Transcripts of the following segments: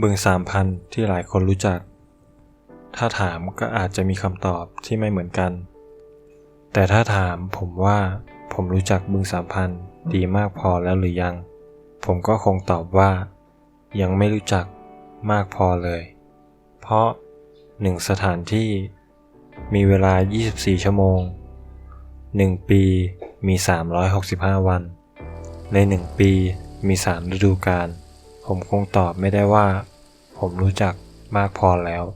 บึงสามพันที่หลายคนรู้จัก ถ้าถามก็อาจจะมีคำตอบที่ไม่เหมือนกัน แต่ถ้าถามผมว่าผมรู้จักบึงสามพันดีมากพอแล้วหรือยัง ผมก็คงตอบว่า ยังไม่รู้จักมากพอเลย เพราะหนึ่งสถานที่ มีเวลา 24 ชั่วโมง 1 ปีมี 365 วัน ใน 1 ปีมี 3 ฤดูกาล ผมคงตอบไม่ได้ว่า ผมรู้จักมากพอแล้ว เ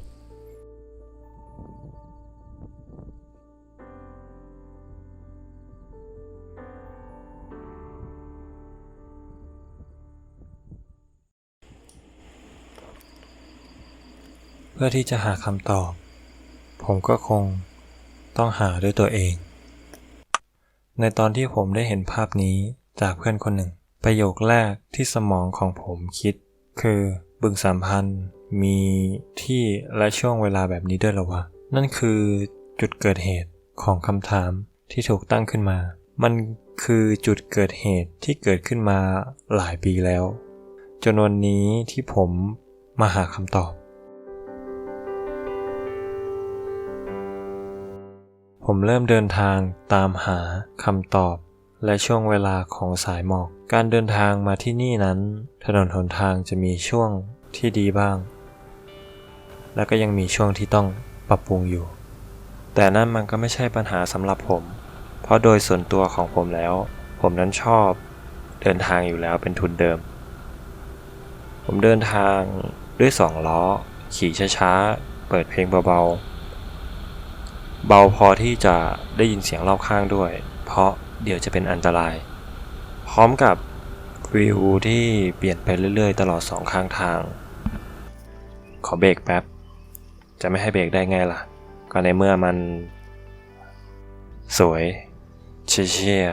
พื่อที่จะหาคำตอบ ผมก็คงต้องหาด้วยตัวเอง ในตอนที่ผมได้เห็นภาพนี้จากเพื่อนคนหนึ่ง ประโยคแรกที่สมองของผมคิด คือบึงสามพันธ์มีที่และช่วงเวลาแบบนี้ด้วยหรอวะ นั่นคือจุดเกิดเหตุของคำถามที่ถูกตั้งขึ้นมา มันคือจุดเกิดเหตุที่เกิดขึ้นมาหลายปีแล้ว จนวันนี้ที่ผมมาหาคำตอบ ผมเริ่มเดินทางตามหาคำตอบ และช่วงเวลาของสายหมอก การเดินทางมาที่นี่นั้น ถนนหนทางจะมีช่วงที่ดีบ้าง แล้วก็ยังมีช่วงที่ต้องปรับปรุงอยู่ แต่นั่นมันก็ไม่ใช่ปัญหาสำหรับผม เพราะโดยส่วนตัวของผมแล้ว ผมนั้นชอบ เดินทางอยู่แล้วเป็นทุนเดิม ผมเดินทางด้วยสองล้อ ขี่ช้าๆ เปิดเพลงเบาๆ เบาพอที่จะได้ยินเสียงรอบข้างด้วย เพราะ เดี๋ยวจะเป็นอันตราย พร้อมกับวิวที่เปลี่ยนไปเรื่อยๆ ตลอดสองข้างทาง ขอเบรกแป๊บ จะไม่ให้เบรกได้ไงล่ะ ก็ในเมื่อมัน สวย เชี่ย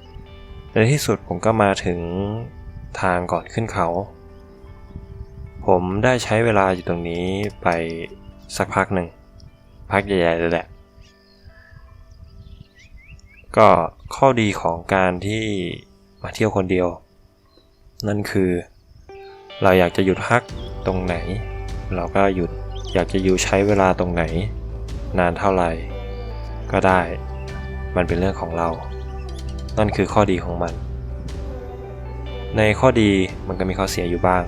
ๆในที่สุดผมก็มาถึงทางก่อนขึ้นเขา ผมได้ใช้เวลาอยู่ตรงนี้ไปสักพักหนึ่ง พักใหญ่ๆเลยแหละ ก็ข้อดีของการที่มาเที่ยวคนเดียว นั่นคือเราอยากจะหยุดพักตรงไหน เราก็หยุดอยากจะอยู่ใช้เวลาตรงไหน นานเท่าไหร่ ก็ได้มันเป็นเรื่องของเรา นั่นคือข้อดีของมัน ในข้อดีมันก็มีข้อเสียอยู่บ้าง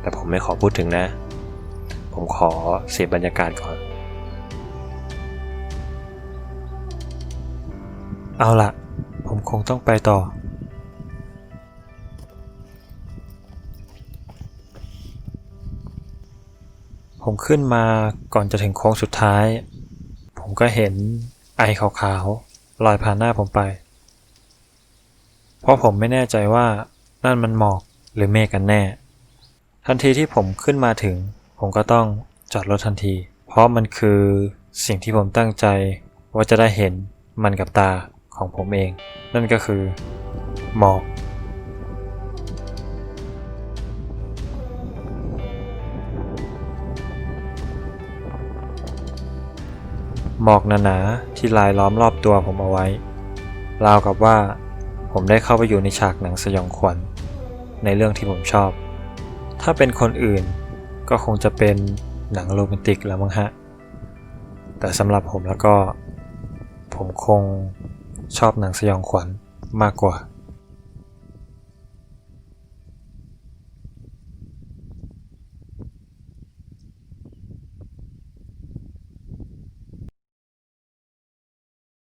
แต่ผมไม่ขอพูดถึงนะ ผมขอเสียบรรยากาศก่อน เอาละผมคงต้องไปต่อ ผมขึ้นมาก่อนจะถึงโค้งสุดท้าย ผมก็เห็นไอขาวๆลอยผ่านหน้าผมไป เพราะผมไม่แน่ใจว่านั่นมันหมอกหรือเมฆกันแน่ ทันทีที่ผมขึ้นมาถึง ผมก็ต้องจอดรถทันที เพราะมันคือสิ่งที่ผมตั้งใจว่าจะได้เห็นมันกับตา ของผมเอง นั่นก็คือหมอกหมอกหนาๆที่ลายล้อมรอบตัวผมเอาไว้ ราวกับว่าผมได้เข้าไปอยู่ในฉากหนังสยองขวัญ ในเรื่องที่ผมชอบ ถ้าเป็นคนอื่นก็คงจะเป็นหนังโรแมนติกแล้วมั้งฮะ แต่สำหรับผมแล้วก็ ผมคง ชอบหนังสยองขวัญมากกว่า